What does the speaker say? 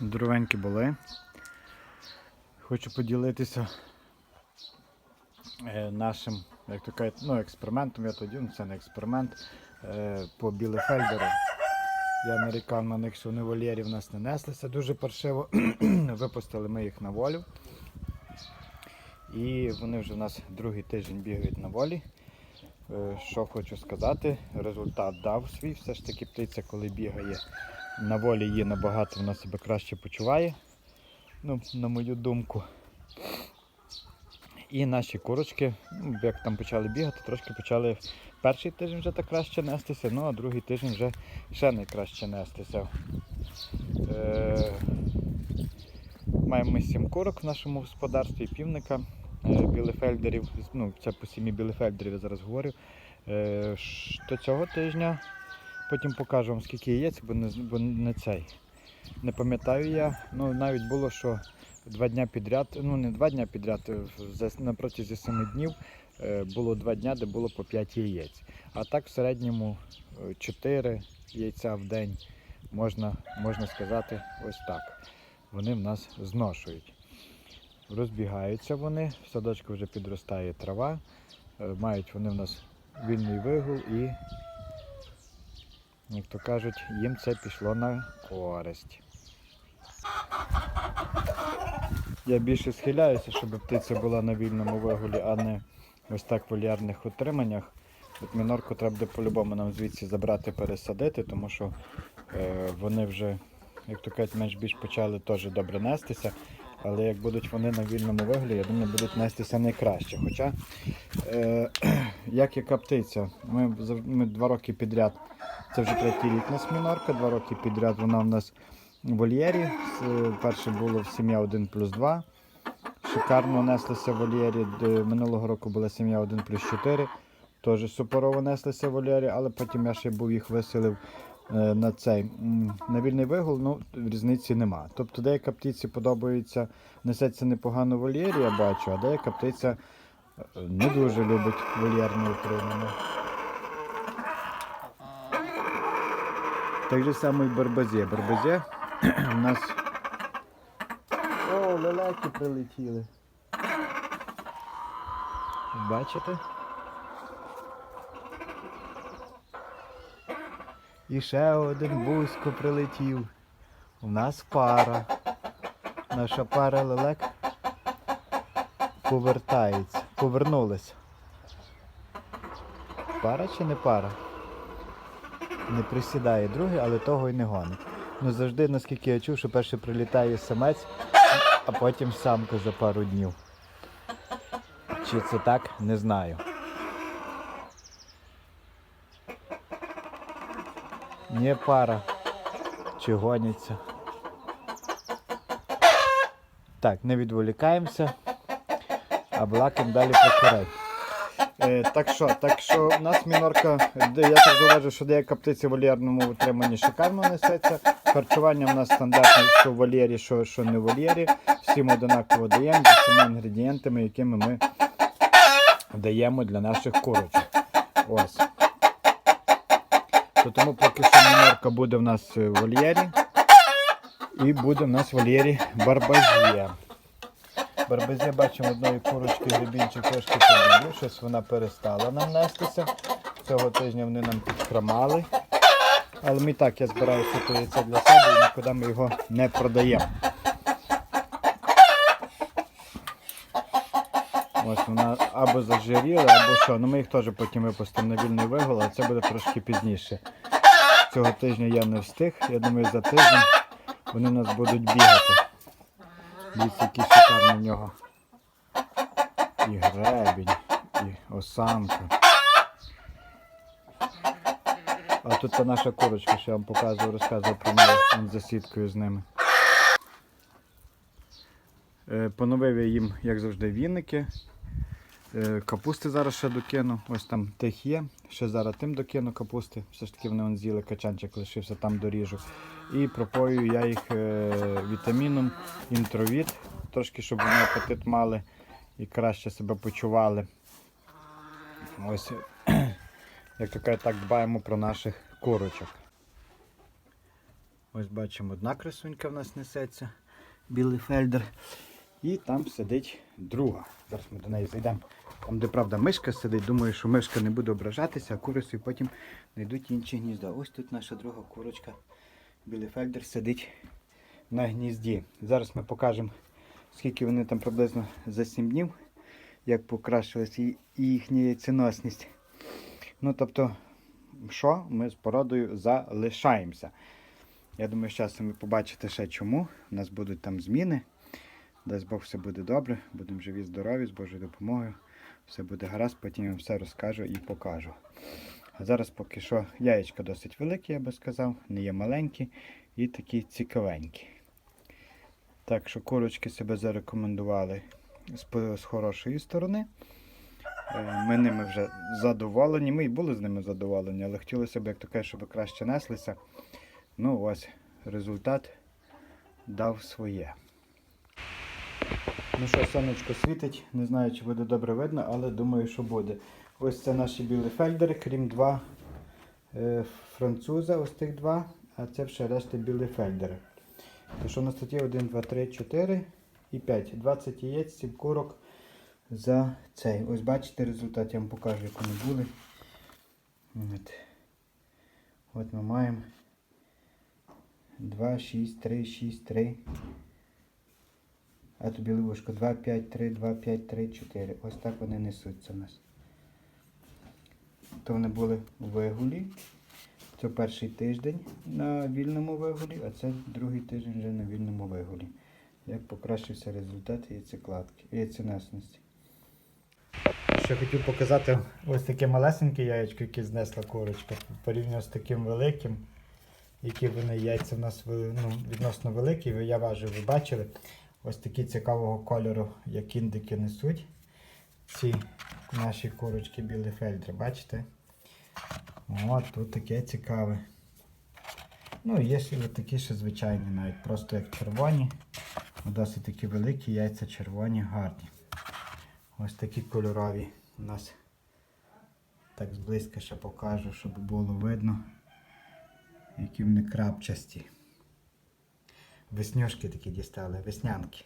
Здоровенькі були. Хочу поділитися е, нашим, як то кажуть, ну, експериментом. Я тоді, ну це не експеримент е, по білефельдеру. Я нарікав на них, що вони вольєрі в нас не неслися дуже паршиво. Випустили ми їх на волю. І вони вже в нас другий тиждень бігають на волі. Е, Що хочу сказати, результат дав свій. Все ж таки птиця, коли бігає на волі, її набагато вона себе краще почуває. Ну, на мою думку. І наші курочки, ну, як там почали бігати, трошки почали перший тиждень вже так краще нестися, ну а другий тиждень вже ще найкраще нестися. Е, маємо ми сім курок в нашому господарстві, півника білефельдерів. Ну, це по сім'ї білефельдерів я зараз говорю. Е, ш- то цього тижня потім покажу вам скільки яєць, бо не, бо не цей. Не пам'ятаю я. Ну навіть було, що два дня підряд, ну не два дня підряд, е, на протязі семи днів е, було два дня, де було по 5 яєць. А так в середньому 4 яйця в день можна, можна сказати ось так. Вони в нас зношують. Розбігаються вони, в садочку вже підростає трава, е, мають вони в нас вільний вигул і, як то кажуть, їм це пішло на користь. Я більше схиляюся, щоб птиця була на вільному вигулі, а не ось так в вольярних утриманнях. От мінорку треба буде по-любому нам звідси забрати, пересадити, тому що е, вони вже, як то кажуть, менш-більш почали теж добре нестися. Але як будуть вони на вільному вигляді, я думаю, будуть нестися найкраще. Хоча, е, як яка птиця, ми, ми два роки підряд, це вже третій рік у нас мінорка, два роки підряд вона в нас в вольєрі. Перше було в сім'я 1 плюс 2. Шикарно неслися в вольєрі. Минулого року була сім'я 1 плюс 4. Теж супорово неслися в вольєрі, але потім я ще був їх виселив на цей на вільний вигул, ну різниці нема. Тобто деяка птиці подобається, несеться непогано вольєрі, я бачу, а деяка птиця е, не дуже любить вольєрне утримання. Так же само і барбазе. Барбазе у нас. О, лелеки прилетіли. Бачите? І ще один бузько прилетів. У нас пара. Наша пара лелек повертається. Повернулася. Пара чи не пара? Не присідає другий, але того й не гонить. Ну завжди, наскільки я чув, що перше прилітає самець, а потім самка за пару днів. Чи це так, не знаю. Не пара. Чи гоняться. Так, не відволікаємося, а балакаємо далі про курей. Е, так що, так що у нас мінорка, я так зауважу, що деяка птиця в вольєрному утриманні шикарно несеться. Харчування в нас стандартне, що в вольєрі, що, що не в вольєрі. Всім одинаково даємо зі всіма інгредієнтами, якими ми даємо для наших курочок. Ось. То тому поки що мінорка буде в нас в вольєрі. І буде в нас в вольєрі барбазія. Барбезе бачимо одної курочки гребінчик трошки побудів, щось вона перестала нам нестися. Цього тижня вони нам підхромали. Але ми так я збираюся то яйце для себе і нікуди ми його не продаємо. Ось вона або зажиріла, або що. Ну ми їх теж потім випустимо на вільний вигул, але це буде трошки пізніше. Цього тижня я не встиг. Я думаю, за тиждень вони у нас будуть бігати. Дивіться, який шикарний в нього. І гребінь, і осанка. А тут та наша курочка, що я вам показував, розказував про неї он за сіткою з ними. Е, Поновив я їм, як завжди, віники. Е, Капусти зараз ще докину. Ось там тих є. Ще зараз тим докину капусти. Все ж таки вони вон з'їли качанчик, лишився там доріжу. І пропою я їх е, вітаміном інтровіт, трошки, щоб вони апетит мали і краще себе почували. Ось, як то кажуть, так дбаємо про наших курочок. Ось бачимо, одна красунька в нас несеться, білий фельдер. І там сидить друга. Зараз ми до неї зайдемо. Там, де правда мишка сидить, думаю, що мишка не буде ображатися, а куриці потім знайдуть інші гнізда. Ось тут наша друга курочка. Білий фельдер сидить на гнізді. Зараз ми покажемо, скільки вони там приблизно за 7 днів, як покращилась їхня яйценосність. Ну, тобто, що ми з породою залишаємося. Я думаю, часом ви побачите ще чому. У нас будуть там зміни. Дасть Бог, все буде добре, будемо живі, здорові, з Божою допомогою. Все буде гаразд, потім я вам все розкажу і покажу. А зараз поки що яєчка досить великі, я би сказав, не є маленькі і такі цікавенькі. Так що курочки себе зарекомендували з, з хорошої сторони. Е, Ми ними вже задоволені. Ми і були з ними задоволені, але хотілося б, як кажуть, щоб краще неслися. Ну, ось результат дав своє. Ну що, сонечко світить, не знаю, чи буде добре видно, але думаю, що буде. Ось це наші білі фельдери, крім два е, француза, ось тих два, а це ще решта білі фельдери. То що у нас тут є 1, 2, 3, 4 і 5. 20 яєць, 7 курок за цей. Ось бачите результат, я вам покажу, як вони були. От, От ми маємо 2, 6, 3, 6, 3. А тобі лівушко 2, 5, 3, 2, 5, 3, 4. Ось так вони несуться в нас. То вони були у вигулі. Це перший тиждень на вільному вигулі, а це другий тиждень вже на вільному вигулі. Як покращився результат яйцекладки, яйценесності. Ще хотів показати ось таке малесеньке яєчко, яке знесла курочка, порівняно з таким великим, які вони яйця в нас ну, відносно великі, я важив, ви бачили. Ось такі цікавого кольору, як індики несуть. Ці наші курочки білі фельдри, бачите? От, тут таке цікаве. Ну, є ще такі ще звичайні, навіть просто як червоні. Досить такі великі, яйця червоні, гарні. Ось такі кольорові у нас. Так зблизька ще покажу, щоб було видно, які вони крапчасті. Веснюшки такі дістали, веснянки.